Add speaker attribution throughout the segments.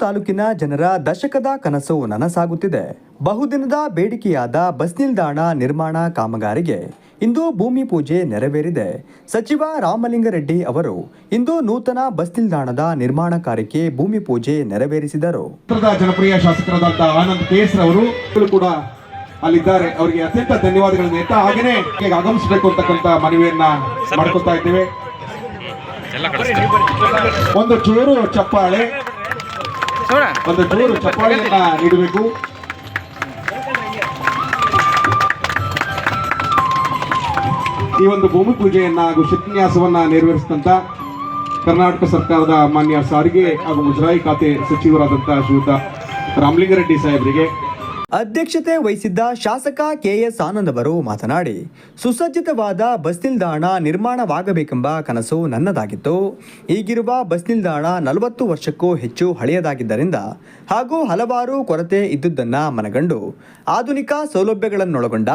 Speaker 1: ತಾಲೂಕಿನ ಜನರ ದಶಕದ ಕನಸು ನನಸಾಗುತ್ತಿದೆ. ಬಹುದಿನದ ಬೇಡಿಕೆಯಾದ ಬಸ್ ನಿಲ್ದಾಣ ನಿರ್ಮಾಣ ಕಾಮಗಾರಿಗೆ ಇಂದು ಭೂಮಿ ಪೂಜೆ ನೆರವೇರಿದೆ. ಸಚಿವ ರಾಮಲಿಂಗರೆಡ್ಡಿ ಅವರು ಇಂದು ನೂತನ ಬಸ್ ನಿಲ್ದಾಣದ ನಿರ್ಮಾಣ ಕಾರ್ಯಕ್ಕೆ ಭೂಮಿ ಪೂಜೆ ನೆರವೇರಿಸಿದರು.
Speaker 2: ಜನಪ್ರಿಯ ಶಾಸಕರಾದಂತಹ ಆನಂದ್ ಕೇಸರ್ ಅವರು ಕೂಡ ಅಲ್ಲಿದ್ದಾರೆ. ಅವರಿಗೆ ಅತ್ಯಂತ ಧನ್ಯವಾದಗಳನ್ನು ನೇತಾ ಹಾಗೇನೆ ಆಗಮಿಸಬೇಕು ಅಂತಕ್ಕಂತ ಮನವಿಯನ್ನ ಮಾಡ್ಕೊತಾ ಇದ್ದೇವೆ. ಒಂದು ಚೂರು ಚಪ್ಪಾಳೆ. ಒಂದು ಚಪ್ಪಾಳೆಯನ್ನ ನೀಡಬೇಕು. ಈ ಒಂದು ಭೂಮಿ ಪೂಜೆಯನ್ನ ಹಾಗೂ ಶಿಲಾನ್ಯಾಸವನ್ನ ನೆರವೇರಿಸಿದಂತ ಕರ್ನಾಟಕ ಸರ್ಕಾರದ ಮಾನ್ಯ ಸಾರಿಗೆ ಹಾಗೂ ಮುಜರಾಯಿ ಖಾತೆ ಸಚಿವರಾದಂತಹ ಶ್ರೀಯುತ ರಾಮಲಿಂಗರೆಡ್ಡಿ ಸಾಹೇಬರಿಗೆ
Speaker 1: ಅಧ್ಯಕ್ಷತೆ ವಹಿಸಿದ್ದ ಶಾಸಕ ಕೆಎಸ್ ಆನಂದ್ ಅವರು ಮಾತನಾಡಿ, ಸುಸಜ್ಜಿತವಾದ ಬಸ್ ನಿಲ್ದಾಣ ನಿರ್ಮಾಣವಾಗಬೇಕೆಂಬ ಕನಸು ನನ್ನದಾಗಿತ್ತು. ಈಗಿರುವ ಬಸ್ ನಿಲ್ದಾಣ ನಲವತ್ತು ವರ್ಷಕ್ಕೂ ಹೆಚ್ಚು ಹಳೆಯದಾಗಿದ್ದರಿಂದ ಹಾಗೂ ಹಲವಾರು ಕೊರತೆ ಇದ್ದುದನ್ನು ಮನಗಂಡು, ಆಧುನಿಕ ಸೌಲಭ್ಯಗಳನ್ನೊಳಗೊಂಡ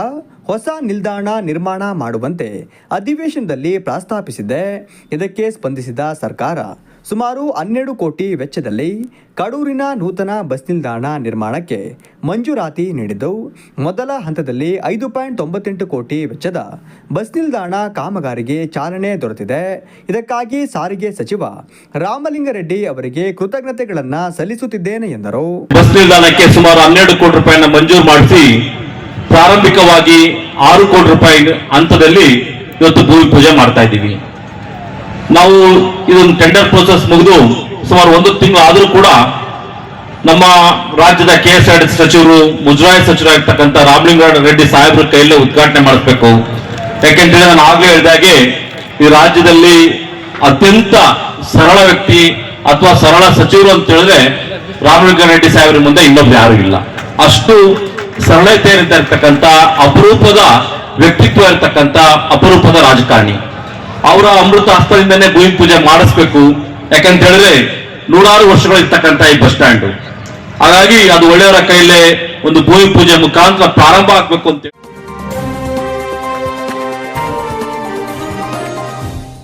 Speaker 1: ಹೊಸ ನಿಲ್ದಾಣ ನಿರ್ಮಾಣ ಮಾಡುವಂತೆ ಅಧಿವೇಶನದಲ್ಲಿ ಪ್ರಸ್ತಾಪಿಸಿದೆ ಇದಕ್ಕೆ ಸ್ಪಂದಿಸಿದ ಸರ್ಕಾರ ಸುಮಾರು ಹನ್ನೆರಡು ಕೋಟಿ ವೆಚ್ಚದಲ್ಲಿ ಕಡೂರಿನ ನೂತನ ಬಸ್ ನಿಲ್ದಾಣ ನಿರ್ಮಾಣಕ್ಕೆ ಮಂಜೂರಾತಿ ನೀಡಿದ್ದು, ಮೊದಲ ಹಂತದಲ್ಲಿ ಐದು ಪಾಯಿಂಟ್ ತೊಂಬತ್ತೆಂಟು ಕೋಟಿ ವೆಚ್ಚದ ಬಸ್ ನಿಲ್ದಾಣ ಕಾಮಗಾರಿಗೆ ಚಾಲನೆ ದೊರೆತಿದೆ. ಇದಕ್ಕಾಗಿ ಸಾರಿಗೆ ಸಚಿವ ರಾಮಲಿಂಗಾರೆಡ್ಡಿ ಅವರಿಗೆ ಕೃತಜ್ಞತೆಗಳನ್ನು ಸಲ್ಲಿಸುತ್ತಿದ್ದೇನೆ ಎಂದರು.
Speaker 3: ಬಸ್ ನಿಲ್ದಾಣಕ್ಕೆ ಸುಮಾರು ಹನ್ನೆರಡು ಕೋಟಿ ರೂಪಾಯಿಯನ್ನು ಮಂಜೂರು ಮಾಡಿಸಿ ಪ್ರಾರಂಭಿಕವಾಗಿ ಆರು ಕೋಟಿ ರೂಪಾಯಿ ಹಂತದಲ್ಲಿ ಇವತ್ತು ಭೂಮಿ ಪೂಜೆ ಮಾಡ್ತಾ ಇದ್ದೀವಿ. ನಾವು ಇದೊಂದು ಟೆಂಡರ್ ಪ್ರೋಸೆಸ್ ಮುಗಿದು ಸುಮಾರು ಒಂದು ತಿಂಗಳು ಆದರೂ ಕೂಡ ನಮ್ಮ ರಾಜ್ಯದ ಕೆ ಎಸ್ ಆರ್ ಸಚಿವರು, ಮುಜರಾಯಿ ಸಚಿವರಾಗಿರ್ತಕ್ಕಂಥ ರೆಡ್ಡಿ ಸಾಹೇಬ್ರ ಕೈಯಲ್ಲೇ ಉದ್ಘಾಟನೆ ಮಾಡಿಸ್ಬೇಕು. ಯಾಕೆಂದ್ರೆ ನಾನು ಆಗ್ಲೇ ಹೇಳಿದಾಗೆ ಈ ರಾಜ್ಯದಲ್ಲಿ ಅತ್ಯಂತ ಸರಳ ವ್ಯಕ್ತಿ ಅಥವಾ ಸರಳ ಸಚಿವರು ಅಂತ ಹೇಳಿದ್ರೆ ರಾಮಲಿಂಗ ರೆಡ್ಡಿ ಸಾಹೇಬ್ರ ಮುಂದೆ ಇನ್ನೊಬ್ರು ಯಾರು ಇಲ್ಲ. ಅಷ್ಟು ಸರಳತೆ ಇರ್ತಕ್ಕಂಥ ಅಪರೂಪದ ವ್ಯಕ್ತಿತ್ವ ಇರತಕ್ಕಂಥ ಅಪರೂಪದ ರಾಜಕಾರಣಿ. ಅವರ ಅಮೃತ ಹಸ್ತದಿಂದನೇ ಭೂಮಿ ಪೂಜೆ ಮಾಡಿಸ್ಬೇಕು. ಯಾಕಂತ ಹೇಳಿದ್ರೆ ನೂರಾರು ವರ್ಷಗಳು ಇರ್ತಕ್ಕಂತ ಈ ಬಸ್ ಸ್ಟ್ಯಾಂಡ್. ಹಾಗಾಗಿ ಅದು ಒಳ್ಳೆಯವರ ಕೈಲೇ ಒಂದು ಭೂಮಿ ಪೂಜೆ ಮುಖಾಂತರ ಪ್ರಾರಂಭ ಆಗ್ಬೇಕು ಅಂತ